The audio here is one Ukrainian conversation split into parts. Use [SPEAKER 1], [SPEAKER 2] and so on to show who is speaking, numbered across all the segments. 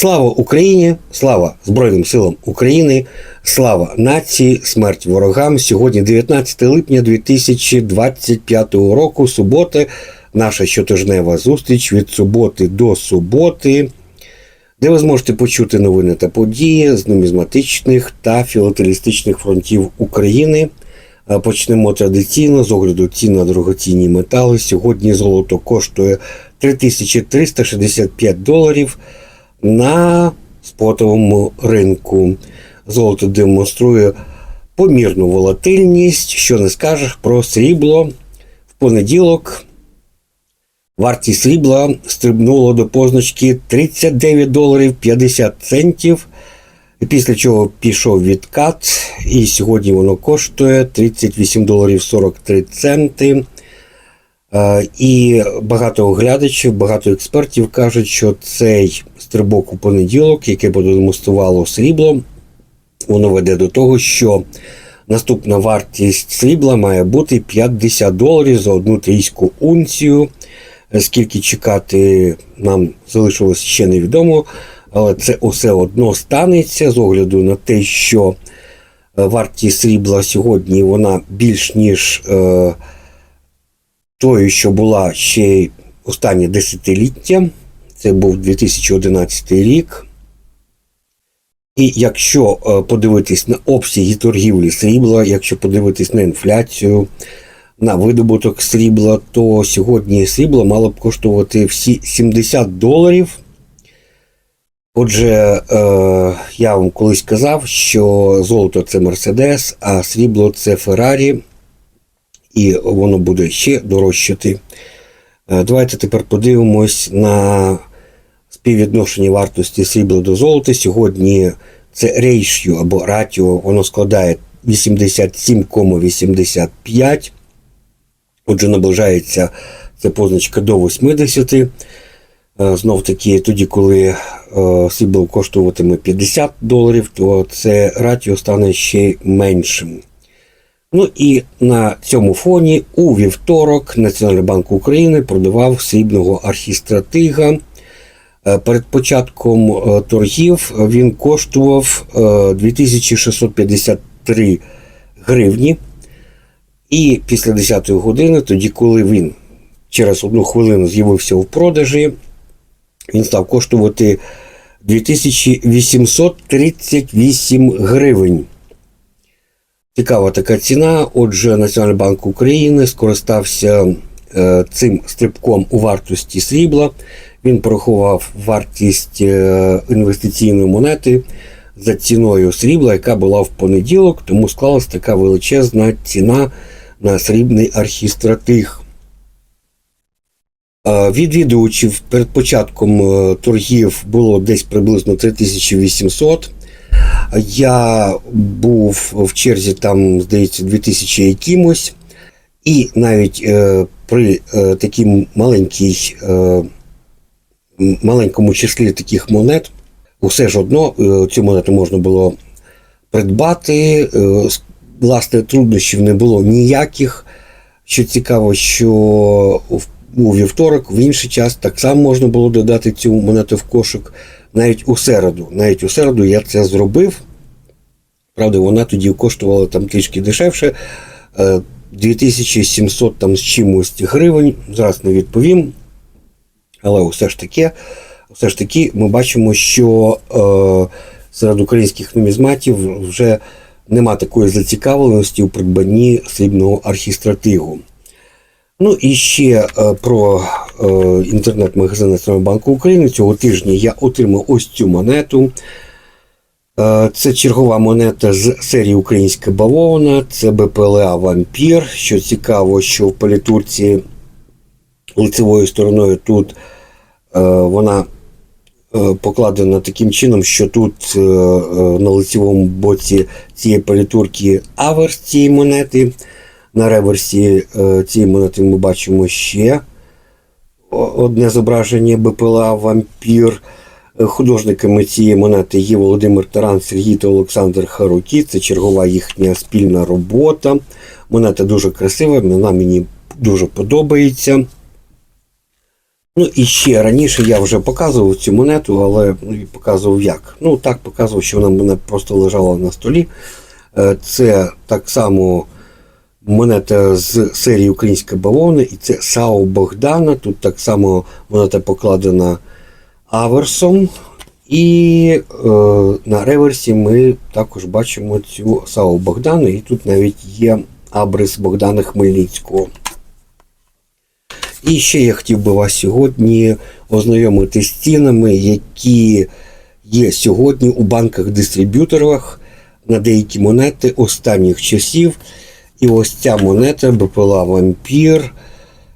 [SPEAKER 1] Слава Україні! Слава Збройним силам України! Слава нації! Смерть ворогам! Сьогодні 19 липня 2025 року. Субота. Наша щотижнева зустріч від суботи до суботи, де ви зможете почути новини та події з нумізматичних та філателістичних фронтів України. Почнемо традиційно з огляду цін на дорогоцінні метали. Сьогодні золото коштує 3365 доларів на спотовому ринку. Золото демонструє помірну волатильність, що не скажеш про срібло. В понеділок вартість срібла стрибнула до позначки 39 доларів 50 центів. Після чого пішов відкат, і сьогодні воно коштує 38 доларів 43 центи. Е, І багато оглядачів, багато експертів кажуть, що цей стрибок у понеділок, який продемонструвало срібло, воно веде до того, що наступна вартість срібла має бути 50 доларів за одну трійську унцію. Скільки чекати нам залишилось ще невідомо, але це все одно станеться з огляду на те, що е, вартість срібла сьогодні вона більш ніж е, тою, що була ще останнє десятиліття. Це був 2011 рік. І якщо е, подивитись на обсяги торгівлі срібла, якщо подивитись на інфляцію, на видобуток срібла, то сьогодні срібло мало б коштувати всі 70 доларів. Отже, е, я вам колись казав, що золото це Мерседес, а срібло це Феррарі, і воно буде ще дорожчати. Е, Давайте тепер подивимось на співвідношення вартості срібла до золота. Сьогодні це рейшю або ратіо, воно складає 87,85. Отже, наближається ця позначка до 80. Е, Знов таки, тоді, коли е, срібло коштуватиме 50 доларів, то це ратіо стане ще меншим. Ну і на цьому фоні у вівторок Національний банк України продавав срібного архістратига. Е, Перед початком е, торгів він коштував е, 2653 гривні. І після 10 години, тоді, коли він через одну хвилину з'явився в продажі, він став коштувати 2838 гривень. Цікава така ціна. Отже, Національний банк України скористався е, цим стрибком у вартості срібла. Він порахував вартість е, інвестиційної монети за ціною срібла, яка була в понеділок, тому склалась така величезна ціна на срібний архістратиг. Е, Відвідувачів перед початком е, торгів було десь приблизно 3800. Я був в черзі там, здається, 2000 якимось. І навіть е, при е, такій маленькій, е, маленькому числі таких монет, усе ж одно е, цю монету можна було придбати. Е, власне, труднощів не було ніяких. Що цікаво, що у вівторок, в інший час так само можна було додати цю монету в кошик навіть у середу. Навіть у середу я це зробив. Правда, вона тоді коштувала там трішки дешевше. е, 2700 там з чимось гривень. Зараз не відповім. Але все ж таки, все ж таки ми бачимо, що е, серед українських нумізматів вже нема такої зацікавленості у придбанні срібного архістратигу. Ну і ще е, про е, інтернет-магазин Національного банку України. Цього тижня я отримав ось цю монету. Е, Це чергова монета з серії Українська бавовна, це БПЛА Вампір. Що цікаво, що в палітурці лицевою стороною тут вона е, покладена таким чином, що тут е, е, на лицевому боці цієї палітурки аверс цієї монети. На реверсі е, цієї монети ми бачимо ще одне зображення БПЛА Вампір. Е, Художниками цієї монети є Володимир Таран, Сергій та Олександр Харукі. Це чергова їхня спільна робота. Монета дуже красива, вона мені дуже подобається. Ну і ще раніше я вже показував цю монету, але ну, показував як. Ну так показував, що вона мене просто лежала на столі. Е, Це так само монета з серії Українська бавовна, і це САУ Богдана. Тут так само монета покладена аверсом. І е, на реверсі ми також бачимо цю САУ Богдана, і тут навіть є абрис Богдана Хмельницького. І ще я хотів би вас сьогодні ознайомити з цінами, які є сьогодні у банках-дистриб'юторах на деякі монети останніх часів. І ось ця монета БПЛА Вампір,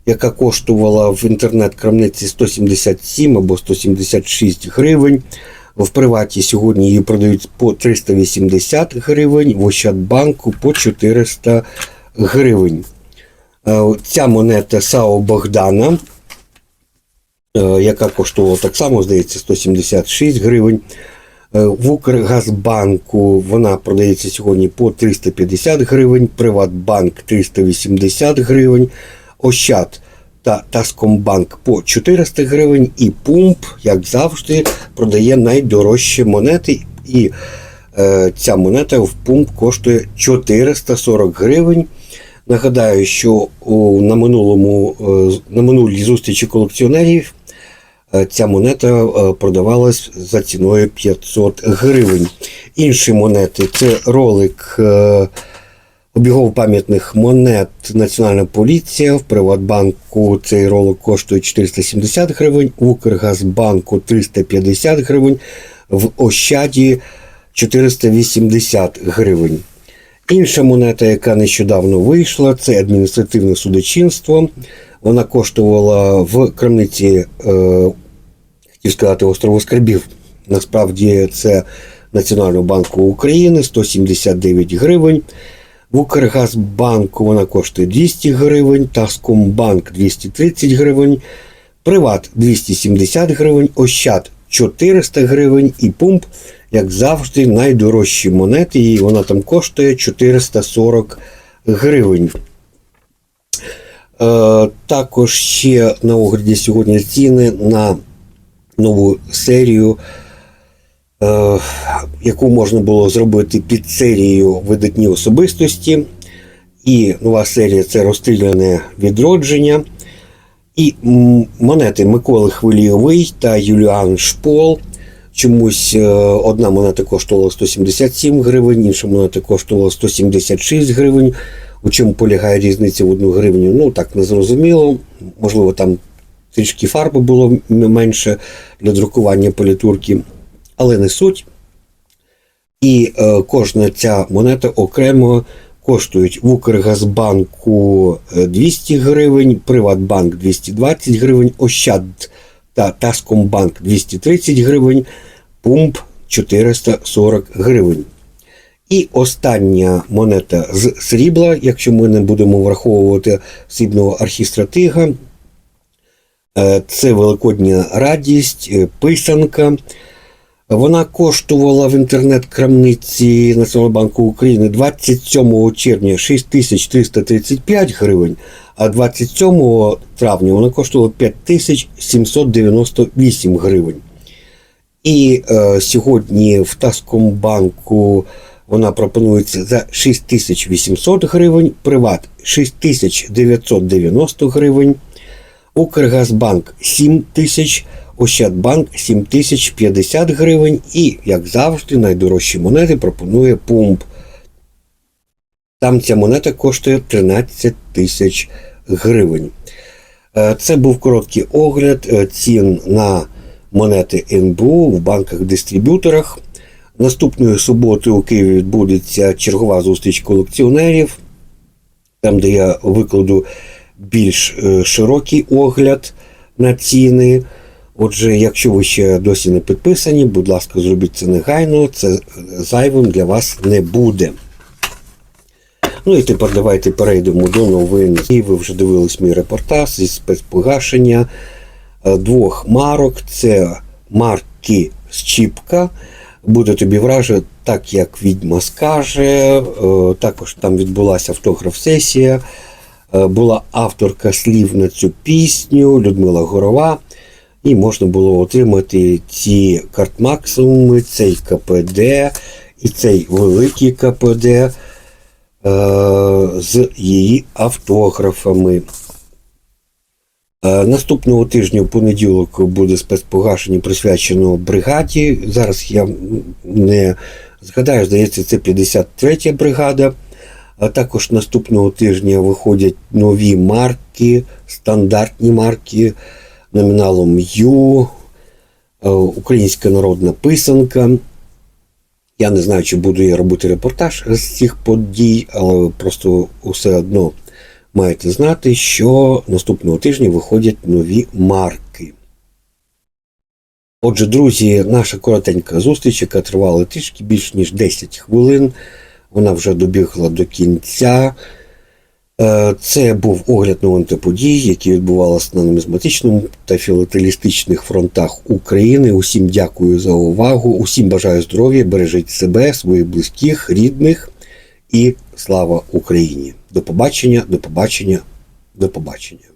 [SPEAKER 1] яка коштувала в інтернет-крамниці 177 або 176 гривень. В приваті сьогодні її продають по 380 гривень, в Ощадбанку по 400 гривень. Е, Ця монета САО Богдана, е, яка коштувала так само, здається, 176 гривень. Е, В Укргазбанку вона продається сьогодні по 350 гривень, Приватбанк 380 гривень, Ощад та Таскомбанк по 400 гривень, і Пумп, як завжди, продає найдорожчі монети. І е, ця монета в Пумп коштує 440 гривень. Нагадаю, що на, минулому, е, на минулій зустрічі колекціонерів е, ця монета е, продавалась за ціною 500 гривень. Інші монети це ролик обігов пам'ятних монет Національна поліція. В Приватбанку цей ролик коштує 470 гривень, в Укргазбанку 350 гривень, в Ощаді 480 гривень. Інша монета, яка нещодавно вийшла, це адміністративне судочинство. Вона коштувала в крамниці, е, хотів сказати, острову Скарбів. Насправді це Національного банку України 179 гривень. В Укргазбанку вона коштує 200 гривень, Таскомбанк 230 гривень, Приват 270 гривень, Ощад 400 гривень і Пумп, як завжди, найдорожчі монети, і вона там коштує 440 гривень. Е, також ще на огляді сьогодні ціни на нову серію, е, яку можна було зробити під серією видатні особистості. І нова серія це розстріляне відродження. І монети Миколи Хвильовий та Юліан Шпол. Чомусь е, одна монета коштувала 177 гривень, інша монета коштувала 176 гривень. У чому полягає різниця в одну гривню? Ну так не зрозуміло. Можливо, там трішки фарби було менше для друкування політурки, але не суть. І е, кожна ця монета окремо коштують в Укргазбанку е, 200 гривень, Приватбанк 220 гривень, Ощад та Таскомбанк 230 гривень, Пумп 440 гривень. І остання монета з срібла, якщо ми не будемо враховувати срібного архістратига, е, це Великодня радість, е, писанка. Вона коштувала в інтернет-крамниці Національного банку України 27 червня 6335 гривень, а 27 травня вона коштувала 5798 гривень. І е, сьогодні в Таскомбанку вона пропонується за 6800 гривень, Приват 6990 гривень, Укргазбанк 7000 Ощадбанк 7050 гривень і, як завжди, найдорожчі монети пропонує Пумп. Там ця монета коштує 13 тисяч гривень. Е, Це був короткий огляд е, цін на монети НБУ в банках-дистриб'юторах. Наступної суботи у Києві відбудеться чергова зустріч колекціонерів, там, де я викладу більш е, широкий огляд на ціни. Отже, якщо ви ще досі не підписані, будь ласка, зробіть це негайно, це зайвим для вас не буде. Ну і тепер давайте перейдемо до новин. І ви вже дивились мій репортаж зі спецпогашення е, двох марок. Це марки з Чіпка. Буде тобі враже, так як відьма скаже. Е, Також там відбулася автограф-сесія. Е, Була авторка слів на цю пісню Людмила Горова. І можна було отримати ці карт-максимуми, цей КПД і цей великий КПД е, з її автографами. Е, Наступного тижня в понеділок буде спецпогашення присвячено бригаді. Зараз я не згадаю, здається, це 53 бригада. А також наступного тижня виходять нові марки, стандартні марки номіналом Ю, е, Українська народна писанка. Я не знаю, чи буду я робити репортаж з цих подій, але просто все одно маєте знати, що наступного тижня виходять нові марки. Отже, друзі, наша коротенька зустріч, яка тривала трішки більш ніж 10 хвилин. Вона вже добігла до кінця. Е, Це був огляд новин подій, які відбувалися на нумізматичному та філателістичних фронтах України. Усім дякую за увагу. Усім бажаю здоров'я, бережіть себе, своїх близьких, рідних і слава Україні! До побачення, до побачення, до побачення.